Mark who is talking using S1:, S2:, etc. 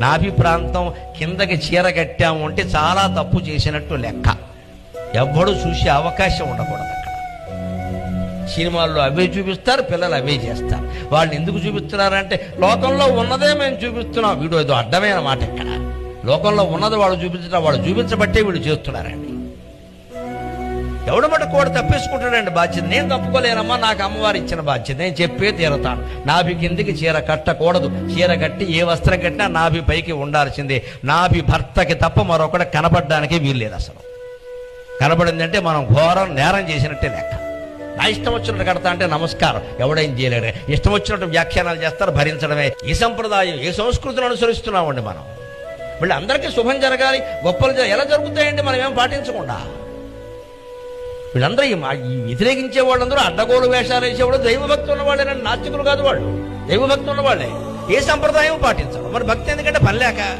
S1: నాభి ప్రాంతం కిందకి చీర కట్టాము అంటే చాలా తప్పు చేసినట్టు లెక్క. ఎవ్వడు చూసే అవకాశం ఉండకూడదు అక్కడ. సినిమాల్లో అవే చూపిస్తారు పిల్లలు అవే చేస్తారు. వాళ్ళు ఎందుకు చూపిస్తున్నారంటే లోకంలో ఉన్నదే మేము చూపిస్తున్నాం. వీడు ఏదో అడ్డమైన మాట ఇక్కడ. లోకంలో ఉన్నది వాళ్ళు చూపించడం వాళ్ళు చూపించబట్టే వీడు చేస్తున్నారండి. దౌడమట కూడా తప్పేసుకుంటాడండి బాధ్యత. నేను తప్పుకోలేనమ్మా నాకు అమ్మవారు ఇచ్చిన బాధ్యత. నేను చెప్పే తీరతాను. నాభి కిందికి చీర కట్టకూడదు. చీర కట్టి ఏ వస్త్రం కట్టినా నాభి పైకి ఉండాల్సిందే. నాభి భర్తకి తప్ప మరొకటి కనబడడానికి వీల్లేదు అసలు. కనబడిందంటే మనం ఘోరం నేరం చేసినట్టే లెక్క. నా ఇష్టం వచ్చినట్టు కడతా అంటే నమస్కారం. ఎవడేం చేయలేడు. ఇష్టం వచ్చినట్టు వ్యాఖ్యానాలు చేస్తారు భరించడమే. ఈ సంప్రదాయం ఏ సంస్కృతిని అనుసరిస్తున్నామండి మనం. మళ్ళీ అందరికీ శుభం జరగాలి. గొప్పలు ఎలా జరుగుతాయండి మనం ఏం పాటించకుండా? వీళ్ళందరూ ఈ మా- ఈ వ్యతిరేకించే వాళ్ళందరూ అడ్డగోలు వేషాలు వేసేవాడు దైవభక్తి ఉన్నవాళ్ళే నాస్తికులు కాదు వాళ్ళు. దైవభక్తి ఉన్నవాళ్ళే. ఏ సంప్రదాయం పాటించరు. మరి భక్తి ఎందుకంటే పని లేక